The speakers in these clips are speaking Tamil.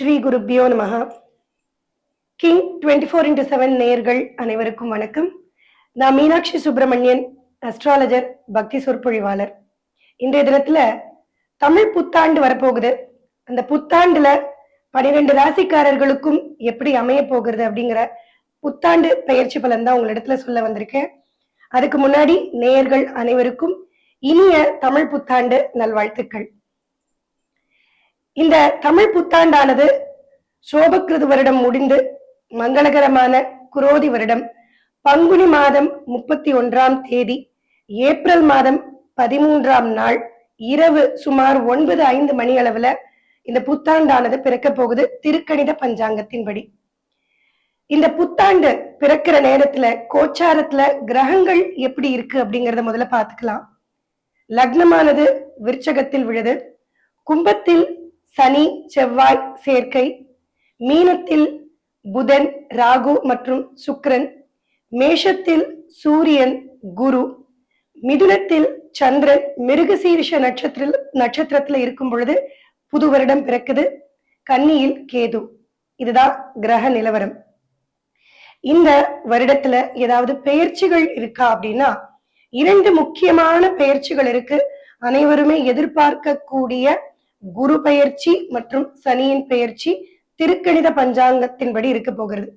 ஸ்ரீ குருப்பியோ நமக king twenty four into seven நேயர்கள் அனைவருக்கும் வணக்கம். நான் மீனாட்சி சுப்பிரமணியன் அஸ்ட்ராலஜர் பக்தி சொற்பொழிவாளர். இன்றைய தினத்துல தமிழ் புத்தாண்டு வரப்போகுது. அந்த புத்தாண்டுல பனிரெண்டு ராசிக்காரர்களுக்கும் எப்படி அமைய போகிறது அப்படிங்கிற புத்தாண்டு பெயர்ச்சி பலன் தான் உங்களிடத்துல சொல்ல வந்திருக்கேன். அதுக்கு முன்னாடி நேயர்கள் அனைவருக்கும் இனிய தமிழ் புத்தாண்டு நல்வாழ்த்துக்கள். இந்த தமிழ் புத்தாண்டானது சோபக்கிருது வருடம் முடிந்து மங்களகரமான குரோதி வருடம். பங்குனி மாதம் முப்பத்தி ஒன்றாம் தேதி ஏப்ரல் மாதம் பதிமூன்றாம் நாள் இரவு சுமார் ஒன்பது ஐந்து மணி அளவுல இந்த புத்தாண்டானது பிறக்க போகுது. திருக்கணித பஞ்சாங்கத்தின்படி இந்த புத்தாண்டு பிறக்கிற நேரத்துல கோச்சாரத்துல கிரகங்கள் எப்படி இருக்கு அப்படிங்கறத முதல்ல பாத்துக்கலாம் லக்னமானது விருச்சகத்தில் விழுது. கும்பத்தில் சனி செவ்வாய் சேர்க்கை. மீனத்தில் புதன் ராகு மற்றும் சுக்ரன் மேஷத்தில் சூரியன் குரு. மிதுனத்தில் சந்திரன். மிருகசீரிஷ நட்சத்திர நட்சத்திரத்துல இருக்கும் பொழுது புது வருடம் பிறக்குது. கன்னியில் கேது. இதுதான் கிரக நிலவரம். இந்த வருடத்துல ஏதாவது பெயர்ச்சிகள் இருக்கா அப்படின்னா இரண்டு முக்கியமான பெயர்ச்சிகள் இருக்கு. அனைவருமே எதிர்பார்க்கக்கூடிய குரு பெயர்ச்சி மற்றும் சனியின் பெயர்ச்சி திருக்கணித பஞ்சாங்கத்தின்படி இருக்க போகிறது.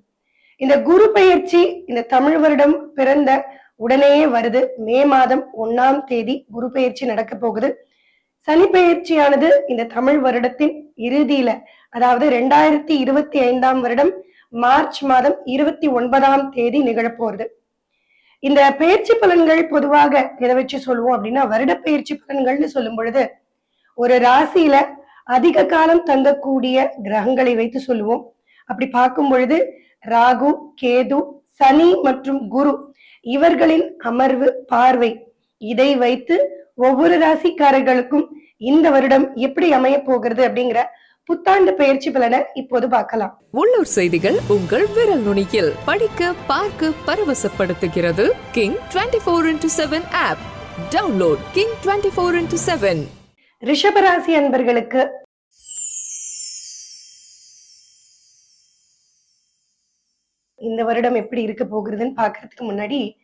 இந்த குரு பெயர்ச்சி இந்த தமிழ் வருடம் பிறந்த உடனேயே வருது. மே மாதம் ஒன்னாம் தேதி குரு பெயர்ச்சி நடக்க போகுது. சனி பெயர்ச்சியானது இந்த தமிழ் வருடத்தின் இறுதியில அதாவது ரெண்டாயிரத்தி இருபத்தி ஐந்தாம் வருடம் மார்ச் மாதம் இருபத்தி ஒன்பதாம் தேதி நிகழப்போகுது இந்த பயிற்சி பலன்கள் பொதுவாக எதை வச்சு சொல்லுவோம் அப்படின்னா வருட பயிற்சி பலன்கள்னு சொல்லும் பொழுது ஒரு ராசியில அதிக காலம் தங்கக்கூடிய கிரகங்களை வைத்து சொல்லுவோம். அப்படி பார்க்கும் பொழுது ராகு கேது சனி மற்றும் குரு இவர்களின் அமர்வு பார்வை. இதை வைத்து ஒவ்வொரு ராசிக்காரர்களுக்கும் இந்த வருடம் எப்படி அமைய போகிறது அப்படிங்கிற புத்தாண்டு பயிற்சி பலனை இப்போது பார்க்கலாம். உள்ளூர் செய்திகள் உங்கள் விரல் நுனியில். படிக்க பார்க்க பரவசப்படுத்துகிறது. King twenty four into seven app download king twenty four into seven ரிஷபராசி அன்பர்களுக்கு. இந்த வருடம் எப்படி இருக்க போகிறதுன்னு பாக்குறதுக்கு முன்னாடி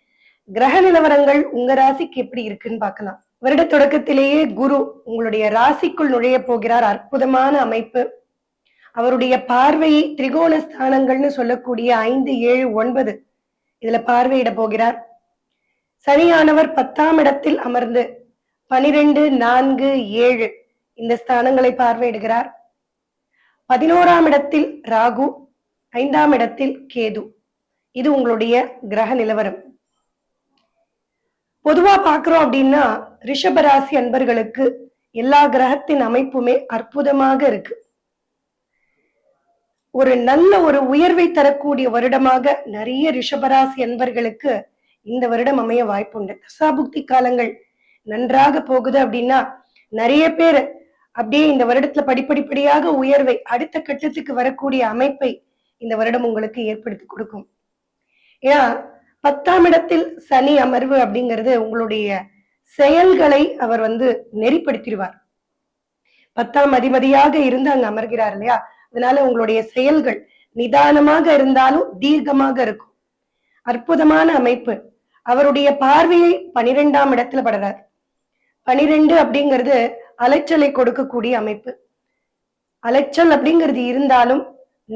கிரக நிலவரங்கள் உங்க ராசிக்கு எப்படி இருக்குன்னு பார்க்கலாம். வருட தொடக்கத்திலேயே குரு உங்களுடைய ராசிக்குள் நுழைய போகிறார். அற்புதமான அமைப்பு. அவருடைய பார்வையை திரிகோண ஸ்தானங்கள்னு சொல்லக்கூடிய ஐந்து ஏழு ஒன்பது. இதுல பார்வையிட போகிறார். சனியானவர் பத்தாம் இடத்தில் அமர்ந்து பனிரெண்டு நான்கு ஏழு இந்த ஸ்தானங்களை பார்வையிடுகிறார். பதினோராம் இடத்தில் ராகு ஐந்தாம் இடத்தில் கேது. இது உங்களுடைய கிரக நிலவரம். பொதுவா பாக்குறோம் அப்படின்னா ரிஷபராசி அன்பர்களுக்கு எல்லா கிரகத்தின் அமைப்புமே அற்புதமாக இருக்கு. ஒரு நல்ல ஒரு உயர்வை தரக்கூடிய வருடமாக நிறைய ரிஷபராசி அன்பர்களுக்கு இந்த வருடம் அமைய வாய்ப்புண்டு. தசாபுக்தி காலங்கள் நன்றாக போகுது அப்படின்னா நிறைய பேர் அப்படியே இந்த வருடத்துல படிப்படிப்படியாக உயர்வை அடுத்த கட்டத்துக்கு வரக்கூடிய அமைப்பை இந்த வருடம் உங்களுக்கு ஏற்படுத்தி கொடுக்கும். ஏன்னா பத்தாம் இடத்தில் சனி அமர்வு அப்படிங்கிறது உங்களுடைய செயல்களை அவர் வந்து நெறிப்படுத்திடுவார். பத்தாம் அதிபதியாக இருந்து அங்க அமர்கிறார் இல்லையா? அதனால உங்களுடைய செயல்கள் நிதானமாக இருந்தாலும் தீர்க்கமாக இருக்கும். அற்புதமான அமைப்பு. அவருடைய பார்வையை பனிரெண்டாம் இடத்துல படுறார். பனிரெண்டு அப்படிங்கிறது அலைச்சலை கொடுக்கக்கூடிய அமைப்பு. அலைச்சல் அப்படிங்கிறது இருந்தாலும்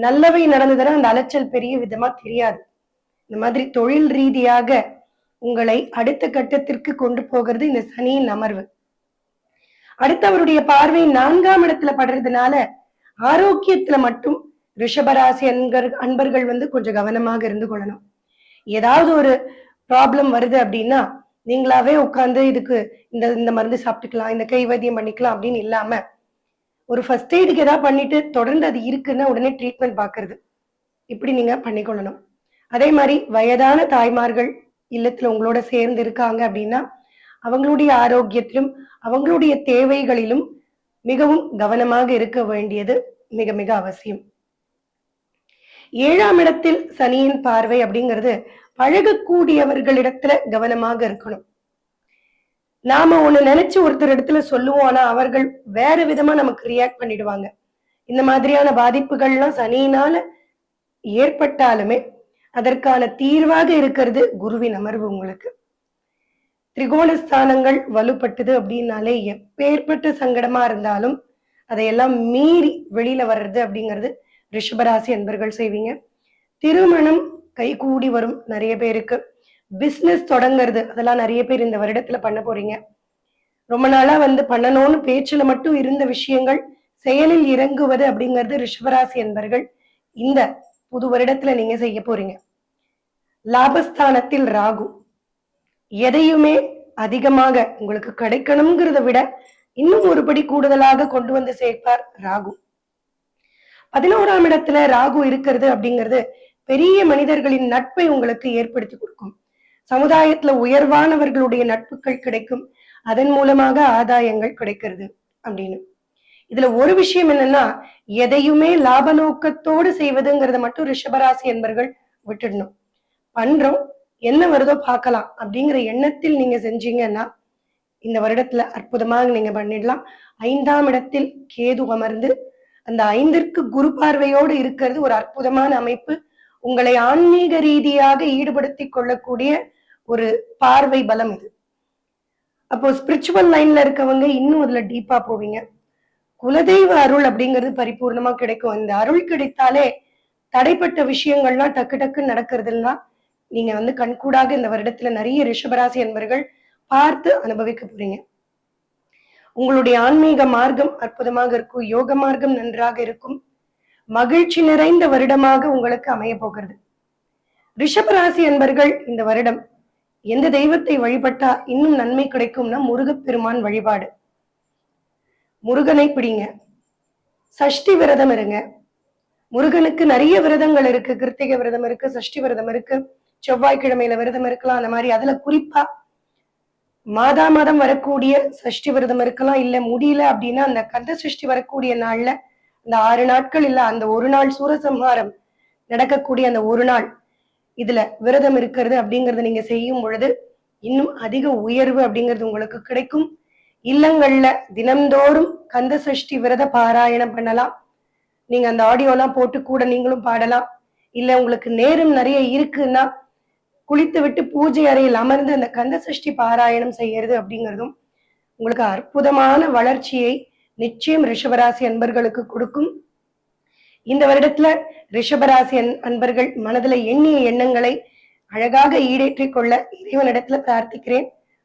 நல்லவை நடந்ததுன்னா அந்த அலைச்சல் பெரிய விதமா தெரியாது. இந்த மாதிரி தொழில் ரீதியாக உங்களை அடுத்த கட்டத்திற்கு கொண்டு போகிறது இந்த சனியின் அமர்வு. அடுத்து அவருடைய பார்வை நான்காம் இடத்துல படுறதுனால ஆரோக்கியத்துல மட்டும் ரிஷபராசி அன்பர் அன்பர்கள் வந்து கொஞ்சம் கவனமாக இருந்து கொள்ளணும். ஏதாவது ஒரு ப்ராப்ளம் வருது அப்படின்னா நீங்களாவே உட்கார்ந்து இதுக்கு இந்த இந்த மருந்து சாப்பிட்டுக்கலாம் இந்த கை வைத்தியம் பண்ணிக்கலாம் அப்படின்னு இல்லாம ஒரு ஃபர்ஸ்ட் எய்டுக்கு ஏதாவது பண்ணிட்டு தொடர்ந்து அது இருக்குன்னா உடனே ட்ரீட்மெண்ட் பாக்குறது. இப்படி நீங்க பண்ணிக்கொள்ளணும். அதே மாதிரி வயதான தாய்மார்கள் இல்லத்துல உங்களோட சேர்ந்து இருக்காங்க அப்படின்னா அவங்களுடைய ஆரோக்கியத்திலும் அவங்களுடைய தேவைகளிலும் மிகவும் கவனமாக இருக்க வேண்டியது மிக மிக அவசியம். ஏழாம் இடத்தில் சனியின் பார்வை அப்படிங்கிறது பழகக்கூடியவர்களிடத்துல கவனமாக இருக்கணும். நாம ஒண்ணு நினைச்சு ஒருத்தர் இடத்துல சொல்லுவோம் ஆனா அவர்கள் வேற விதமா நமக்கு ரியாக்ட் பண்ணிடுவாங்க. இந்த மாதிரியான பாதிப்புகள்லாம் சனியினால ஏற்பட்டாலுமே அதற்கான தீர்வாக இருக்கிறது குருவின் அமர்வு உங்களுக்கு. திரிகோண ஸ்தானங்கள் வலுப்பட்டது அப்படின்னாலே எப்பேற்பட்ட சங்கடமா இருந்தாலும் அதையெல்லாம் மீறி வெளியில வர்றது அப்படிங்கிறது ரிஷபராசி அன்பர்கள் செய்வீங்க. திருமணம் கைகூடி வரும் நிறைய பேருக்கு. பிஸ்னஸ் தொடங்குறது அதெல்லாம் நிறைய பேர் இந்த வருடத்துல பண்ண போறீங்க. ரொம்ப நாளா வந்து பண்ணணும்னு பேச்சுல மட்டும் இருந்த விஷயங்கள் செயலில் இறங்குவது அப்படிங்கிறது ரிஷபராசி என்பர்கள் இந்த புது வருடத்துல நீங்க செய்ய போறீங்க. லாபஸ்தானத்தில் ராகு. எதையுமே அதிகமாக உங்களுக்கு கிடைக்கணுங்கிறத விட இன்னும் ஒரு படி கூடுதலாக கொண்டு வந்து சேர்ப்பார் ராகு. பதினோராம் இடத்துல ராகு இருக்கிறது அப்படிங்கிறது பெரிய மனிதர்களின் நட்பை உங்களுக்கு ஏற்படுத்தி கொடுக்கும். சமுதாயத்துல உயர்வானவர்களுடைய நட்புகள் கிடைக்கும். அதன் மூலமாக ஆதாயங்கள் கிடைக்கிறது அப்படின்னு. இதுல ஒரு விஷயம் என்னன்னா எதையுமே லாப நோக்கத்தோடு செய்வதுங்கிறத மட்டும் ரிஷபராசி என்பர்கள் விட்டுடணும். பண்றோம் என்ன வருதோ பார்க்கலாம் அப்படிங்கிற எண்ணத்தில் நீங்க செஞ்சீங்கன்னா இந்த வருடத்துல அற்புதமாக நீங்க பண்ணிடலாம். ஐந்தாம் இடத்தில் கேது அமர்ந்து அந்த ஐந்திற்கு குரு பார்வையோடு இருக்கிறது ஒரு அற்புதமான அமைப்பு. உங்களை ஆன்மீக ரீதியாக ஈடுபடுத்தி கொள்ளக்கூடிய ஒரு பார்வை பலம் இது. அப்போ ஸ்பிரிச்சுவல் லைன்ல இருக்கவங்க இன்னும் அதுல டீப்பா போவீங்க. குலதெய்வ அருள் அப்படிங்கிறது பரிபூர்ணமா கிடைக்கும். இந்த அருள் கிடைத்தாலே தடைப்பட்ட விஷயங்கள்லாம் டக்கு டக்கு நடக்கிறதுலாம் நீங்க வந்து கண்கூடாக இந்த வருடத்துல நிறைய ரிஷபராசி என்பர்கள் பார்த்து அனுபவிக்க போறீங்க. உங்களுடைய ஆன்மீக மார்க்கம் அற்புதமாக இருக்கும் யோக மார்க்கம் நன்றாக இருக்கும். மகிழ்ச்சி நிறைந்த வருடமாக உங்களுக்கு அமைய போகிறது. ரிஷபராசி அன்பர்கள் இந்த வருடம் எந்த தெய்வத்தை வழிபட்டா இன்னும் நன்மை கிடைக்கும்னா முருகப்பெருமான் வழிபாடு. முருகனை பிடிங்க. சஷ்டி விரதம் இருங்க. முருகனுக்கு நிறைய விரதங்கள் இருக்கு கிருத்திகை விரதம் இருக்கு சஷ்டி விரதம் இருக்கு செவ்வாய்க்கிழமையில விரதம் இருக்கலாம் அந்த மாதிரி அதுல குறிப்பா மாதா மாதம் வரக்கூடிய சஷ்டி விரதம் இருக்கலாம் இல்ல முடியல அப்படின்னா அந்த கந்த சஷ்டி வரக்கூடிய நாள்ல அந்த ஆறு நாட்கள் இல்ல அந்த ஒரு நாள் சூரசம்ஹாரம் நடக்கக்கூடிய அந்த ஒரு நாள் இதுல விரதம் இருக்கிறது அப்படிங்கறத நீங்க செய்யும் பொழுது இன்னும் அதிக உயர்வு அப்படிங்கிறது உங்களுக்கு கிடைக்கும். இல்லங்கள்ல தினம்தோறும் கந்த சஷ்டி விரத பாராயணம் பண்ணலாம். நீங்க அந்த ஆடியோலாம் போட்டு கூட நீங்களும் பாடலாம். இல்ல உங்களுக்கு நேரம் நிறைய இருக்குன்னா குளித்து விட்டு பூஜை அறையில் அமர்ந்து அந்த கந்த சஷ்டி பாராயணம் செய்யறது அப்படிங்கிறதும் உங்களுக்கு அற்புதமான வளர்ச்சியை நிச்சயம் ரிஷபராசி அன்பர்களுக்கு கொடுக்கும். இந்த வருடத்துல ரிஷபராசி அன்பர்கள் மனதுல எண்ணிய எண்ணங்களை அழகாக ஈடேற்றிக் கொள்ள இறைவனிடத்துல பிரார்த்திக்கிறேன்.